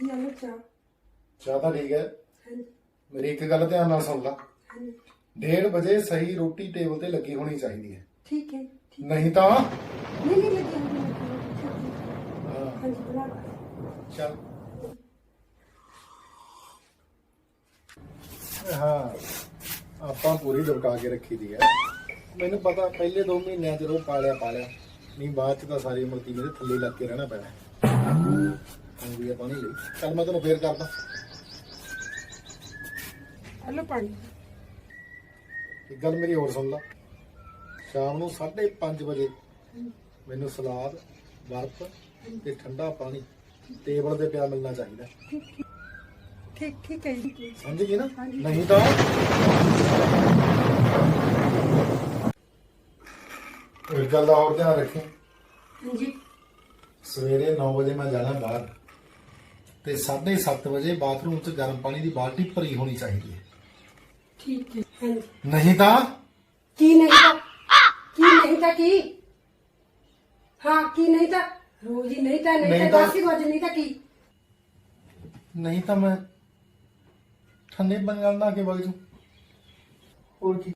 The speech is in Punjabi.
ਚਾਹ? ਚਾਹ ਤਾਂ ਠੀਕ ਹੈ। ਹਾਂਜੀ। ਮੇਰੀ ਇੱਕ ਗੱਲ ਧਿਆਨ ਨਾਲ ਸੁਣ ਲੈ। ਹਾਂਜੀ। 1:30 ਵਜੇ ਸਹੀ ਰੋਟੀ ਟੇਬਲ ਤੇ ਲੱਗੀ ਹੋਣੀ ਚਾਹੀਦੀ ਹੈ। ਠੀਕ ਹੈ ਠੀਕ ਨਹੀਂ ਤਾਂ? ਨਹੀਂ ਨਹੀਂ। ਹਾਂ, ਹਾਂਜੀ ਬਣਾ ਲਓ। ਚੱਲ। ਹਾਂ ਆਪਾਂ ਪੂਰੀ ਦਬਕਾ ਕੇ ਰੱਖੀ ਦੀ ਹੈ। ਮੈਨੂੰ ਪਤਾ ਪਹਿਲੇ 2 ਮਹੀਨਿਆਂ ਚ ਰੋ ਪਾਲਿਆ ਪਾਲਿਆ ਨਹੀਂ ਬਾਅਦ ਚ ਤਾਂ ਸਾਰੀ ਉਮਰ ਮੇਰੇ ਥੱਲੇ ਲੱਗ ਕੇ ਰਹਿਣਾ ਪੈਣਾ। ਹਾਂ ਵੀ ਪਾਣੀ ਲਈ। ਚੱਲ ਮੈਂ ਤੈਨੂੰ ਫੇਰ ਕਰਦਾ। ਹਲੋ ਪਾਣੀ। ਇੱਕ ਗੱਲ ਮੇਰੀ ਹੋਰ ਸੁਣ ਲਾ। ਸ਼ਾਮ ਨੂੰ 5:30 ਵਜੇ ਮੈਨੂੰ ਸਲਾਦ ਬਰਫ਼ ਤੇ ਠੰਡਾ ਪਾਣੀ ਟੇਬਲ ਤੇ ਪਿਆ ਮਿਲਣਾ ਚਾਹੀਦਾ। ਠੀਕ ਠੀਕ ਹੈ ਜੀ। ਸਮਝ ਗਈ ਨਾ। ਨਹੀਂ ਤਾਂ ਇੱਕ ਗੱਲ ਦਾ ਹੋਰ ਧਿਆਨ ਰੱਖੀ। ਹਾਂਜੀ। ਸਵੇਰੇ 9 ਵਜੇ ਮੈਂ ਜਾਣਾ ਬਾਹਰ। ਤੇ 7:30 ਵਜੇ ਬਾਥਰੂਮ 'ਚ ਗਰਮ ਪਾਣੀ ਦੀ ਬਾਲਟੀ ਭਰੀ ਹੋਣੀ ਚਾਹੀਦੀ ਹੈ। ਠੀਕ ਹੈ ਹਾਂਜੀ। ਨਹੀਂ ਤਾਂ? ਕੀ ਨਹੀਂ ਤਾਂ? ਕੀ ਨਹੀਂ ਤਾਂ ਕੀ? ਹਾਂ ਕੀ ਨਹੀਂ ਤਾਂ? ਰੋਜ਼ ਹੀ ਨਹੀਂ ਤਾਂ ਨਹੀਂ ਨਹੀਂ ਤਾਂ ਤਾਂ- ਦਸ ਹੀ ਵਜੇ ਨਹੀਂ ਤਾਂ ਕੀ? ਨਹੀਂ ਤਾਂ ਮੈਂ ਠੰਡੇ ਬੰਗਾਲ ਨਾ ਕੇ ਵਗ ਜੂ ਹੋਰ ਕੀ?